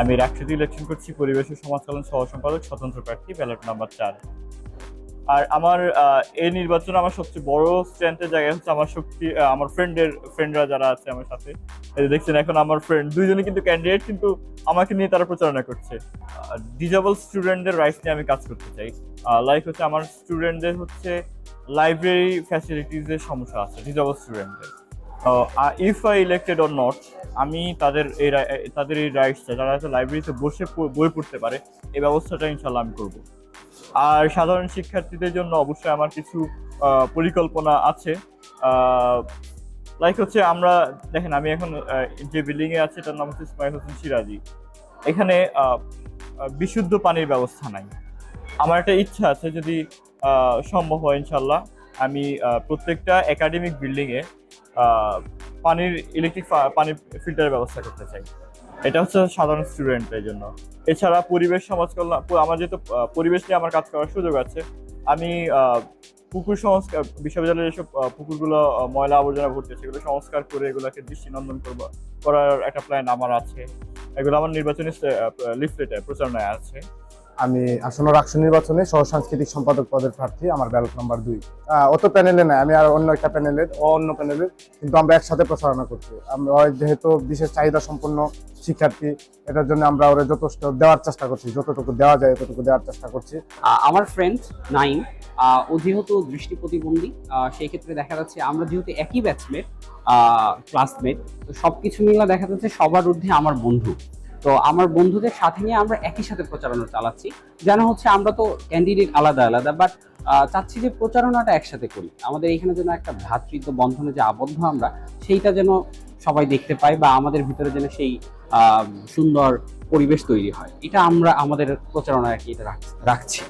আমি রাকসুদি ইলেকশন করছি, পরিবেশ ও সমাজ কল্যাণ সহ সম্পাদক স্বতন্ত্র প্রার্থী, ব্যালট নাম্বার চার। আর আমার এই নির্বাচনে আমার সবচেয়ে বড় স্ট্যান্ডের জায়গা হচ্ছে আমার শক্তি আমার ফ্রেন্ডের ফ্রেন্ডরা যারা আছে আমার সাথে। দেখছেন এখন আমার ফ্রেন্ড দুইজনে কিন্তু ক্যান্ডিডেট কিন্তু আমাকে নিয়ে তারা প্রচারণা করছে। ডিজেবল স্টুডেন্টদের রাইটস নিয়ে আমি কাজ করতে চাই। লাইক হচ্ছে আমার স্টুডেন্টদের হচ্ছে লাইব্রেরি ফ্যাসিলিটিসের সমস্যা আছে ডিজেবল স্টুডেন্টদের if I elected or not আমি তাদের এই তাদের এই রাইটসটা যারা আছে লাইব্রেরিতে বসে বই পড়তে পারে এই ব্যবস্থাটা ইনশাল্লাহ আমি করব। আর সাধারণ শিক্ষার্থীদের জন্য অবশ্যই আমার কিছু পরিকল্পনা আছে। লাইক হচ্ছে আমরা দেখেন আমি এখন যে বিল্ডিংয়ে আছে এটার নাম হচ্ছে ইসমাইল হোসেন সিরাজি। এখানে বিশুদ্ধ পানির ব্যবস্থা নাই। আমার একটা ইচ্ছা আছে যদি সম্ভব হয় ইনশাল্লাহ আমি প্রত্যেকটা একাডেমিক বিল্ডিং এ আহ, পানির ইলেকট্রিক পানি ফিল্টারের ব্যবস্থা করতে চাই। এটা হচ্ছে সাধারণ স্টুডেন্টের জন্য। এছাড়া পরিবেশ, সমাজ কল্যাণ আমার যেহেতু পরিবেশ নিয়ে আমার কাজ করার সুযোগ আছে, আমি পুকুর সংস্কার বিশ্ববিদ্যালয়ের যেসব পুকুরগুলো ময়লা আবর্জনা ভর্তি সেগুলো সংস্কার করে এগুলোকে দৃষ্টিনন্দন করব, করার একটা প্ল্যান আমার আছে। এগুলো আমার নির্বাচনী লিফলেটে প্রচারণায় আছে। আমি আসন্ন রাষ্ট্র নির্বাচনে সহ সাংস্কৃতিক সম্পাদক পদের প্রার্থী আমার ব্যালট নাম্বার দুই। অত প্যানেলে নাই আমি আর অন্য একটা প্যানেলের অন্য প্যানেলের কিন্তু আমরা একসাথে প্রচারণা করছি। আমরা যেহেতু বিশেষ চাহিদা সম্পন্ন শিক্ষার্থী, এটার জন্য আমরা ওরা যথেষ্ট দেওয়ার চেষ্টা করছি, যতটুকু দেওয়া যায় ততটুকু দেওয়ার চেষ্টা করছি। আমার ফ্রেন্ড নাইন ও যেহেতু দৃষ্টি প্রতিবন্ধী সেই ক্ষেত্রে দেখা যাচ্ছে আমরা যেহেতু একই ব্যাচমেট ক্লাসমেট তো সব কিছু মিলে দেখা যাচ্ছে সবার ঊর্ধ্বে আমার বন্ধু। তো আমার বন্ধুদের সাথে নিয়ে আমরা একই সাথে প্রচারণা চালাচ্ছি। যেন হচ্ছে আমরা তো ক্যান্ডিডেট আলাদা আলাদা বাট চাচ্ছি যে প্রচারণাটা একসাথে করি। আমাদের এখানে যেন একটা ভ্রাতৃত্ব বন্ধনে যে আবদ্ধ আমরা, সেইটা যেন সবাই দেখতে পাই বা আমাদের ভিতরে যেন সেই সুন্দর পরিবেশ তৈরি হয়। এটা আমরা আমাদের প্রচারণায় আর কি এটা রাখ- রাখছি।